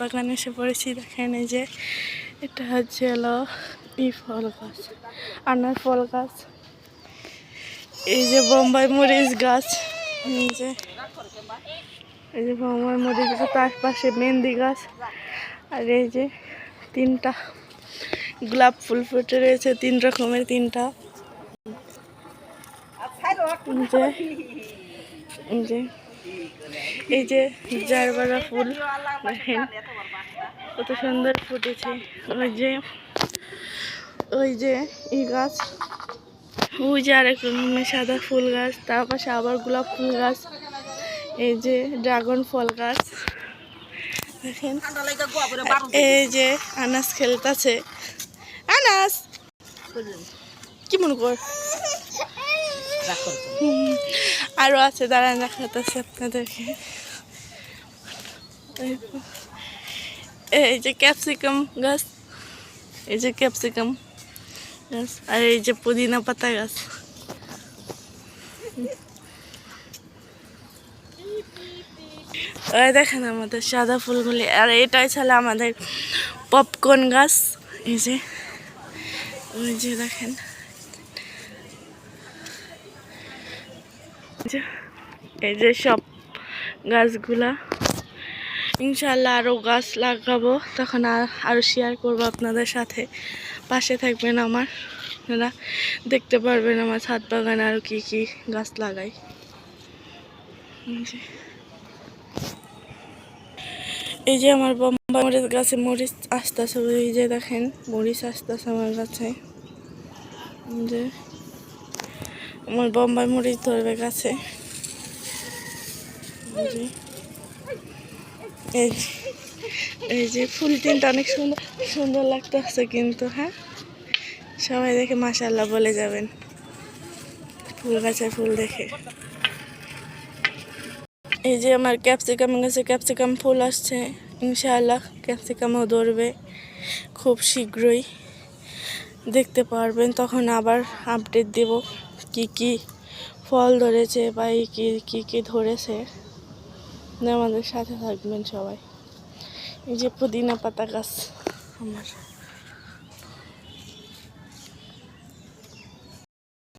বাগানে এসে পড়েছি, দেখেন এই যে, এটা হচ্ছে হলো ই ফল গাছ, আনার ফল গাছ। এই যে বোম্বাই মরিচ গাছ, এই যে এই যে বোম্বাই মরিচ গাছ, তার পাশে মেহেন্দি গাছ, আর এই যে তিনটা গোলাপ ফুল ফুটে রয়েছে, তিন রকমের তিনটা। যে যে এই যে জারবারা ফুল দেখেন কত সুন্দর ফুটেছে। ওই যে ওই যে এই গাছ ওই যে আরেক সাদা ফুল গাছ তার পাশে আবার গোলাপ ফুল গাছ এই যে ড্রাগন ফল গাছ দেখেন। এই যে আনাস খেলতেছে। আনাস! কি মনে কর? আরও আছে, দাঁড়ান, দেখাতেছি আপনাদেরকে। এই যে ক্যাপসিকাম গাছ, এই যে ক্যাপসিকাম গাছ, আর এই যে পুদিনা পাতা গাছ। ওই দেখেন আমাদের সাদা ফুলগুলি, আর এটাই ছিল আমাদের পপকর্ন গাছ, এই যে, ওই যে দেখেন। এই যে- সব গাছগুলা। ইনশাল্লাহ আরও গাছ লাগাবো। তখন আর- আরও শেয়ার করব আপনাদের সাথে। পাশে থাকবেন আমার। আপনারা দেখতে পারবেন আমার ছাদ বাগানে আরও কী কী গাছ লাগাই। এই যে- আমার বোম্বাই মরিচ গাছে মরিচ আসতেছে। এই যে দেখেন, মরিচ আসতেছে আমার গাছে। যে। আমার বোম্বাই মরিচ ধরবে গাছে। এই যে ফুল তিনটা অনেক সুন্দর সুন্দর লাগতেছে কিন্তু হ্যাঁ? সবাই দেখে মাশাল্লাহ বলে যাবেন। ফুল গাছে ফুল দেখে। এই যে আমার ক্যাপসিকাম, গাছে ক্যাপসিকাম ফুল আসছে। ইনশাআল্লাহ ক্যাপসিকামও ধরবে খুব শীঘ্রই। দেখতে পারবেন, তখন আবার আপডেট দেব। কি কি ফল ধরেছে বা কি কি কি ধরেছে আমাদের সাথে থাকবেন সবাই। এই যে পুদিনা পাতা গাছ, আমার।